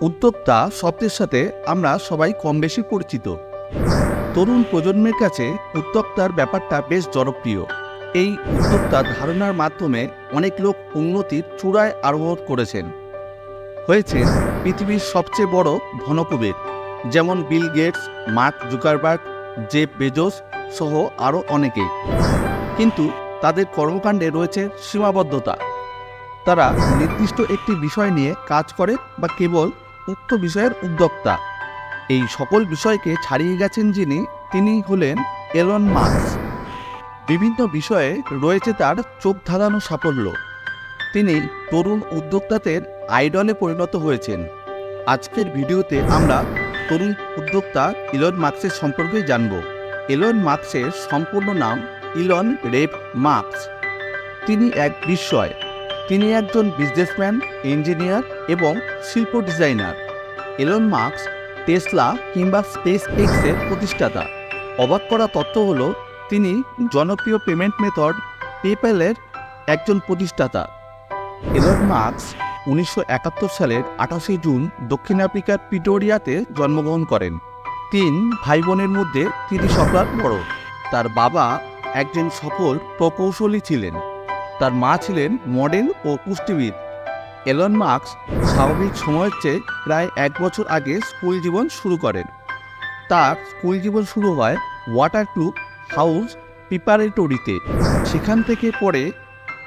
উদ্যোক্তা শব্দের সাথে আমরা সবাই কম বেশি পরিচিত। তরুণ প্রজন্মের কাছে উদ্যোক্তার ব্যাপারটা বেশ জনপ্রিয়। এই উদ্যোক্তার ধারণার মাধ্যমে অনেক লোক উন্নতির চূড়ায় আরোহণ করেছেন। হয়েছে পৃথিবীর সবচেয়ে বড় ধনকুবের, যেমন Bill Gates, Mark Zuckerberg, Jeff Bezos সহ আরও অনেকে। কিন্তু তাদের কর্মকাণ্ডে রয়েছে সীমাবদ্ধতা। তারা নির্দিষ্ট একটি বিষয় নিয়ে কাজ করে বা কেবল উক্ত বিষয়ের উদ্যোক্তা। এই সকল বিষয়কে ছাড়িয়ে গেছেন যিনি, তিনি হলেন এলন মার্কস বিভিন্ন বিষয়ে রয়েছে তার চোখ ধাঁধানো সাফল্য। তিনি তরুণ উদ্যোক্তাদের আইডলে পরিণত হয়েছেন। আজকের ভিডিওতে আমরা তরুণ উদ্যোক্তা ইলন মার্কসের সম্পর্কে জানব। এলন মার্কসের সম্পূর্ণ নাম ইলন রেভ মার্কস তিনি এক বিস্ময়। তিনি একজন বিজনেসম্যান ইঞ্জিনিয়ার এবং শিল্প ডিজাইনার এলন মার্কস টেসলা কিংবা স্পেস এক্সের প্রতিষ্ঠাতা। অবাক করা তথ্য হল, তিনি জনপ্রিয় পেমেন্ট মেথড পেপ্যালের একজন প্রতিষ্ঠাতা। এলন মার্কস উনিশশো একাত্তর সালের আঠাশে জুন দক্ষিণ আফ্রিকার পিটোরিয়াতে জন্মগ্রহণ করেন। তিন ভাই বোনের মধ্যে তিনি সবার বড়। তার বাবা একজন সফল প্রকৌশলী ছিলেন। তার মা ছিলেন মডেল ও পুষ্টিবিদ এলন মার্কস স্বাভাবিক সময়ের চেয়ে প্রায় এক বছর আগে স্কুল জীবন শুরু করেন। তার স্কুল জীবন শুরু হয় ওয়াটারপ্রুফ হাউস প্রিপারেটরিতে। সেখান থেকে পরে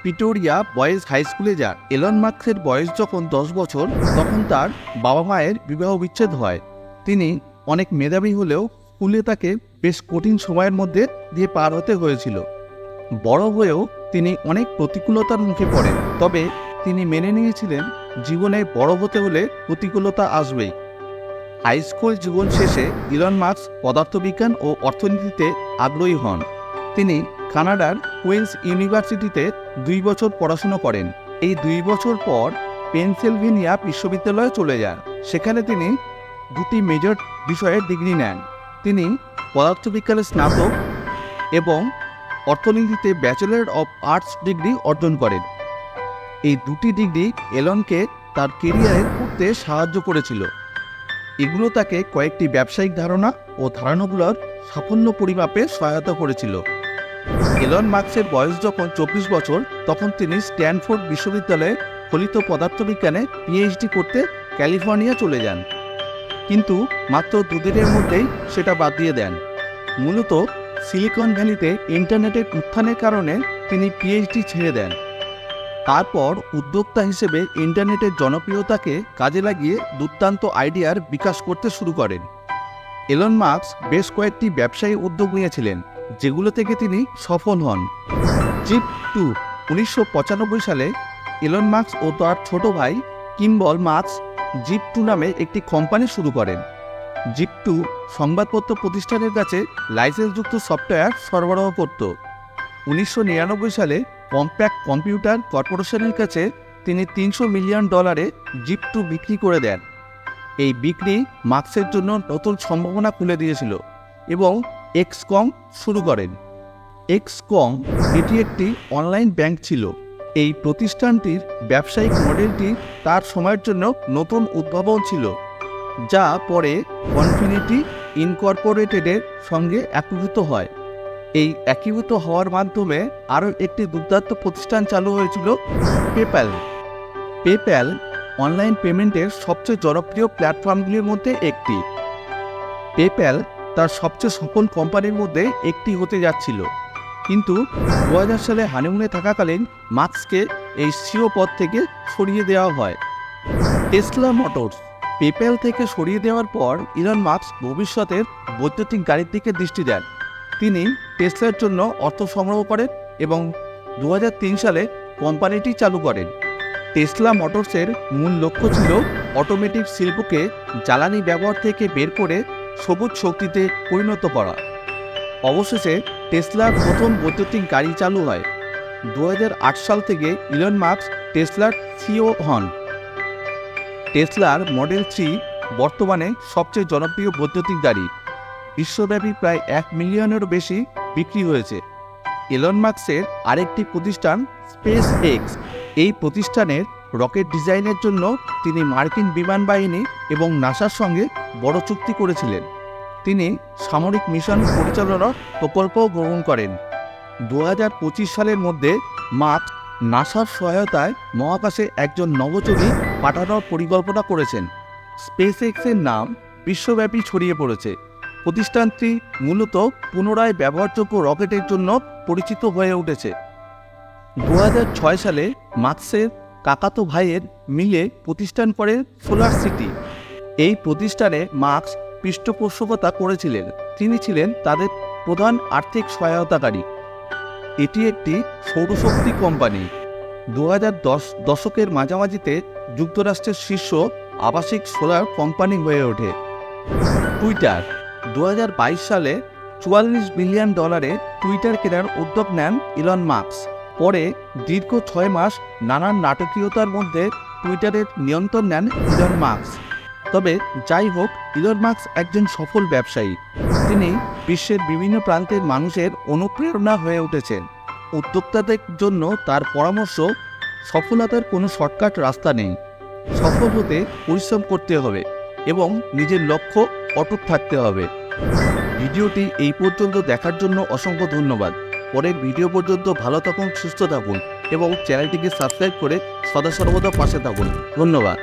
পিটোরিয়া বয়েজ হাই স্কুলে যান। এলন মার্কসের বয়স যখন দশ বছর, তখন তার বাবা মায়ের বিবাহ বিচ্ছেদ হয়। তিনি অনেক মেধাবী হলেও স্কুলে তাকে বেশ কঠিন সময়ের মধ্যে দিয়ে পার হতে হয়েছিল। বড় হয়েও তিনি অনেক প্রতিকূলতার মুখে পড়েন। তবে তিনি মেনে নিয়েছিলেন, জীবনে বড় হতে হলে প্রতিকূলতা আসবেই। হাই স্কুল জীবন শেষে ইলন মার্কস পদার্থবিজ্ঞান ও অর্থনীতিতে আগ্রহী হন। তিনি কানাডার কুইন্স ইউনিভার্সিটিতে দুই বছর পড়াশুনো করেন। এই দুই বছর পর পেনসিলভেনিয়া বিশ্ববিদ্যালয়ে চলে যান। সেখানে তিনি দুটি মেজর বিষয়ের ডিগ্রি নেন। তিনি পদার্থবিজ্ঞানের স্নাতক এবং অর্থনীতিতে ব্যাচেলর অব আর্টস ডিগ্রি অর্জন করেন। এই দুটি ডিগ্রি এলনকে তার কেরিয়ারে করতে সাহায্য করেছিল। এগুলো তাকে কয়েকটি ব্যবসায়িক ধারণা ও ধারণাগুলোর সাফল্য পরিমাপে সহায়তা করেছিল। এলন মার্কসের বয়স যখন চব্বিশ বছর, তখন তিনি স্ট্যানফোর্ড বিশ্ববিদ্যালয়ে ফলিত পদার্থবিজ্ঞানে পিএইচডি করতে ক্যালিফোর্নিয়া চলে যান। কিন্তু মাত্র দুদিনের মধ্যেই সেটা বাদ দিয়ে দেন। মূলত সিলিকন ভ্যালিতে ইন্টারনেটের উত্থানের কারণে তিনি পিএইচডি ছেড়ে দেন। তারপর উদ্যোক্তা হিসেবে ইন্টারনেটের জনপ্রিয়তাকে কাজে লাগিয়ে দুর্দান্ত আইডিয়ার বিকাশ করতে শুরু করেন। এলন মার্কস বেশ কয়েকটি ব্যবসায়ী উদ্যোগ নিয়েছিলেন, যেগুলো থেকে তিনি সফল হন। জিপ টু, উনিশশো পঁচানব্বই সালে এলন মার্কস ও তার ছোট ভাই কিম্বল মার্কস জিপ টু নামে একটি কোম্পানি শুরু করেন। জিপ টু সংবাদপত্র প্রতিষ্ঠানের কাছে লাইসেন্সযুক্ত সফটওয়্যার সরবরাহ করত। উনিশশো নিরানব্বই সালে কম্প্যাক্ট কম্পিউটার কর্পোরেশনের কাছে তিনি তিনশো মিলিয়ন ডলারে জিপটু বিক্রি করে দেন। এই বিক্রি মার্কসের জন্য নতুন সম্ভাবনা খুলে দিয়েছিল এবং এক্সকম শুরু করেন। এক্সকম এটি একটি অনলাইন ব্যাংক ছিল। এই প্রতিষ্ঠানটির ব্যবসায়িক মডেলটি তার সময়ের জন্য নতুন উদ্ভাবন ছিল। যা পরে কনফিনিটি ইনকর্পোরেটেডের সঙ্গে একীভূত হয়। এই একীভূত হওয়ার মাধ্যমে আরও একটি দুর্দান্ত প্রতিষ্ঠান চালু হয়েছিল পেপ্যাল পেপ্যাল অনলাইন পেমেন্টের সবচেয়ে জনপ্রিয় প্ল্যাটফর্মগুলির মধ্যে একটি। পেপ্যাল তার সবচেয়ে সফল কোম্পানির মধ্যে একটি হতে যাচ্ছিল। কিন্তু দু হাজার সালে হানিমুনে থাকাকালীন মার্কসকে এই সিও পদ থেকে সরিয়ে দেওয়া হয়। টেসলা মোটরস পেপ্যাল থেকে সরিয়ে দেওয়ার পর ইলন মার্কস ভবিষ্যতের বৈদ্যুতিক গাড়ির দিকে দৃষ্টি দেন। তিনি টেসলার জন্য অর্থ সংগ্রহ করেন এবং দু হাজার তিন সালে কোম্পানিটি চালু করেন। টেসলা মোটরসের মূল লক্ষ্য ছিল অটোমেটিক শিল্পকে জ্বালানি ব্যবহার থেকে বের করে সবুজ শক্তিতে পরিণত করা। অবশেষে টেসলার প্রথম বৈদ্যুতিক গাড়ি চালু হয়। দু হাজার আট সাল থেকে ইলন মার্কস টেসলার সিও হন। টেসলার মডেল থ্রি বর্তমানে সবচেয়ে জনপ্রিয় বৈদ্যুতিক গাড়ি। বিশ্বব্যাপী প্রায় এক মিলিয়নেরও বেশি বিক্রি হয়েছে। এলন মার্কসের আরেকটি প্রতিষ্ঠান স্পেস এক্স এই প্রতিষ্ঠানের রকেট ডিজাইনের জন্য তিনি মার্কিন বিমান বাহিনী এবং নাসার সঙ্গে বড় চুক্তি করেছিলেন। তিনি সামরিক মিশন পরিচালনার প্রকল্পও গ্রহণ করেন। দু হাজার পঁচিশ সালের মধ্যে মার্ক নাসার সহায়তায় মহাকাশে একজন নভোচরী পাঠানোর পরিকল্পনা করেছেন। স্পেস এক্সের নাম বিশ্বব্যাপী ছড়িয়ে পড়েছে। প্রতিষ্ঠানটি মূলত পুনরায় ব্যবহারযোগ্য রকেটের জন্য পরিচিত হয়ে উঠেছে। দু সালে মার্কসের কাকাতো ভাইয়ের মিলে প্রতিষ্ঠান করে সোলার সিটি। এই প্রতিষ্ঠানে মার্কস পৃষ্ঠপোষকতা করেছিলেন। তিনি ছিলেন তাদের প্রধান আর্থিক সহায়তাকারী। এটি একটি সৌরশক্তি কোম্পানি। দু দশ দশকের মাঝামাঝিতে যুক্তরাষ্ট্রের শীর্ষ আবাসিক সোলার কোম্পানি হয়ে ওঠে। টুইটার দু হাজার বাইশ সালে চুয়াল্লিশ বিলিয়ন ডলারে টুইটার কেনার উদ্যোগ নেন ইলন মার্কস পরে দীর্ঘ ছয় মাস নানান নাটকীয়তার মধ্যে টুইটারের নিয়ন্ত্রণ নেন ইলন মার্কস তবে যাই হোক, ইলন মার্কস একজন সফল ব্যবসায়ী। তিনি বিশ্বের বিভিন্ন প্রান্তের মানুষের অনুপ্রেরণা হয়ে উঠেছেন। উদ্যোক্তাদের জন্য তার পরামর্শ সফলতার কোনো শর্টকাট রাস্তা নেই। সফল হতে পরিশ্রম করতে হবে এবং নিজের লক্ষ্য অটুট থাকতে হবে। ভিডিওটি এই পর্যন্ত দেখার জন্য অসংখ্য ধন্যবাদ। পরের ভিডিও পর্যন্ত ভালো থাকুন, সুস্থ থাকুন এবং চ্যানেলটিকে সাবস্ক্রাইব করে সদা সর্বদা পাশে থাকুন। ধন্যবাদ।